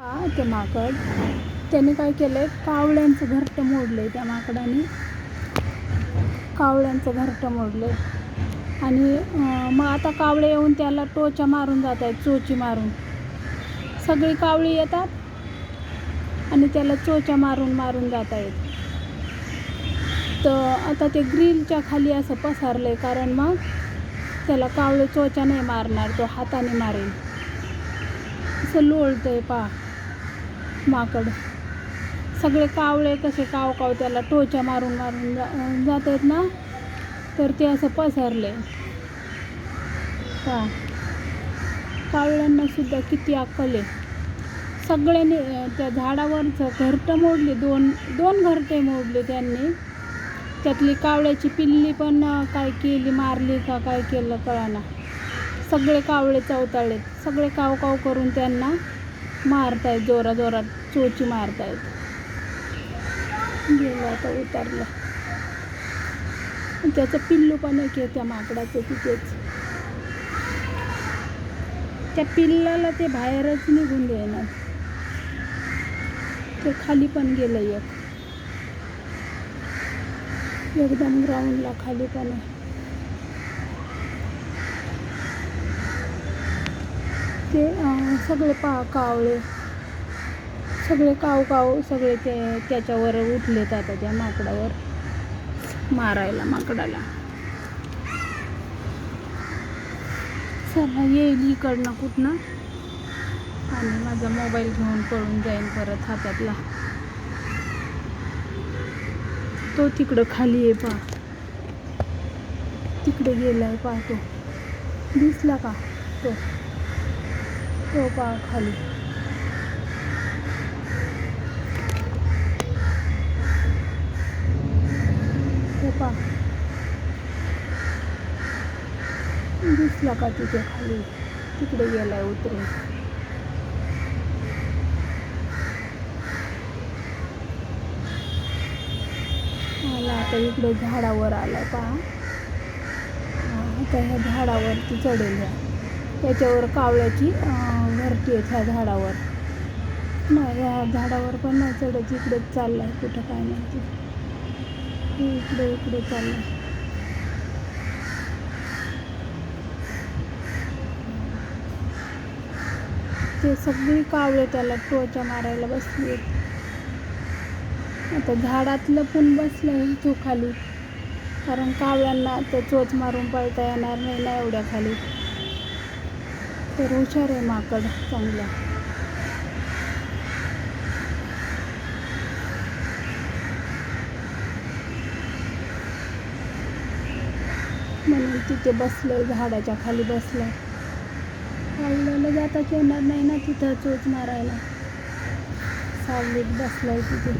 हा ते माकड. त्याने काय केलंय? कावळ्यांचं घरटं मोडलंय त्या माकडाने. कावळ्यांचं घरटं मोडलंय. आणि मग आता कावळे येऊन त्याला टोचा मारून जात आहेत चोची मारून. सगळी कावळी येतात आणि त्याला चोच्या मारून मारून जात आहेत तर आता ते ग्रीलच्या खाली असं पसारलंय कारण मग त्याला कावळे चोच्या नाही मारणार तो हाताने मारेल. असं लोळतं आहे पा माकड. सगळे कावळे कसे काव काव त्याला टोच्या मारून मारून जा जात आहेत ना तर ते असं पसरले. का कावळ्यांना सुद्धा किती अक्कल आहे. सगळ्यांनी त्या झाडावरचं घरटं मोडले दोन दोन घरटे मोडले त्यांनी. त्यातली कावळ्याची पिल्ली पण काय केली मारली का काय केलं कळाना. सगळे कावळे चवताळलेत सगळे काव काव करून त्यांना मारतायत जोरा जोरात चोची मारतायत. गेलं आता उतरलं. त्याचं पिल्लू पण एक आहे त्या माकडाचं तिथेच. त्या पिल्लाला ते बाहेरच निघून देणार. ते खाली पण गेलं एक. एकदम ग्राउंडला खाली पण आहे. ते सगळे पा कावळे. सगळे काव काव सगळे ते त्याच्यावर उठलेत आता त्या माकडावर. मारायला माकडाला. चला येईल इकडनं कुठनं? आणि माझा मोबाईल घेऊन पळून जाईन परत हातातला. तो तिकडं खाली आहे पा तिकडे गेलाय पा तो. दिसला का? तो. तो पा खाली. तो पा दिसला का तिथे खाली? तिकडे गेलाय उतरून. मला आता इकडे झाडावर आलाय पहा. आता ह्या झाडावरती चढेल त्याच्यावर कावळ्याची अं, आहेत ह्या झाडावर. नाही ह्या झाडावर पण नाही चढत इकडेच चाललाय कुठं काय माहिती. हे इकडे इकडे चाललाय. ते सगळी कावळे त्याला टोचा मारायला बसली आता झाडातलं पण बसलं तो खाली. कारण कावळ्यांना तर चोच मारून पळता येणार नाही ना एवढ्या खाली. तर हुशार आहे माकड चांगला. म्हणून तिथे बसलंय झाडाच्या खाली बसलंय. कावळ्याला जाताच येणार नाही ना तिथं चोच मारायला. सावलीत बसलाय तिथे.